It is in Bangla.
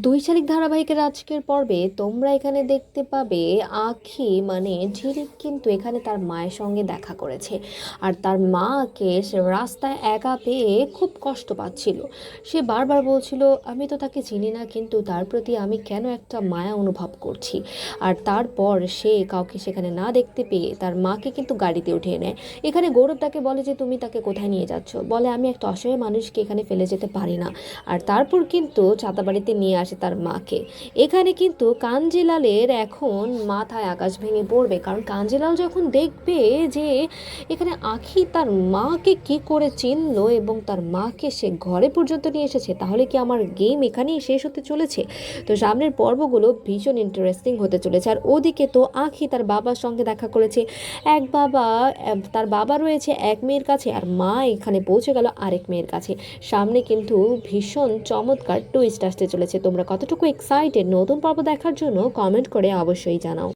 দুই শালিক ধারাবাহিকের আজকের পর্বে তোমরা এখানে দেখতে পাবে আখি মানে ঝিলিক কিন্তু এখানে তার মায়ের সঙ্গে দেখা করেছে। আর তার মাকে সে রাস্তায় একা পেয়ে খুব কষ্ট পাচ্ছিল। সে বারবার বলছিল, আমি তো তাকে চিনি না, কিন্তু তার প্রতি আমি কেন একটা মায়া অনুভব করছি? আর তারপর সে কাউকে সেখানে না দেখতে পেয়ে তার মাকে কিন্তু গাড়িতে উঠিয়ে নেয়। এখানে গৌরব তাকে বলে যে, তুমি তাকে কোথায় নিয়ে যাচ্ছ? বলে, আমি একটা অসহায় মানুষকে এখানে ফেলে যেতে পারি না। আর তারপর কিন্তু ছাতাবাড়িতে নিয়ে আসে তার মাকে। এখানে কিন্তু কাঞ্জিলালের এখন মাথায় আকাশ ভেঙে পড়বে। কারণ কাঞ্জিলাল যখন দেখবে যে এখানে আখি তার মাকে কি করে চিনলো এবং তার মাকে সে ঘরে পর্যন্ত নিয়ে এসেছে, তাহলে কি আমার গেম এখানেই শেষ হতে চলেছে? তো সামনের পর্বগুলো ভীষণ ইন্টারেস্টিং হতে চলেছে। আর ওদিকে তো আখি তার বাবার সঙ্গে দেখা করেছে। এক বাবা তার বাবা রয়েছে এক মেয়ের কাছে আর মা এখানে পৌঁছে গেল আরেক মেয়ের কাছে। সামনে কিন্তু ভীষণ চমৎকার টুইস্ট আসতে চলেছে। তোমরা কতটুকু এক্সাইটেড নতুন পর্ব দেখার জন্য কমেন্ট করে অবশ্যই জানাও।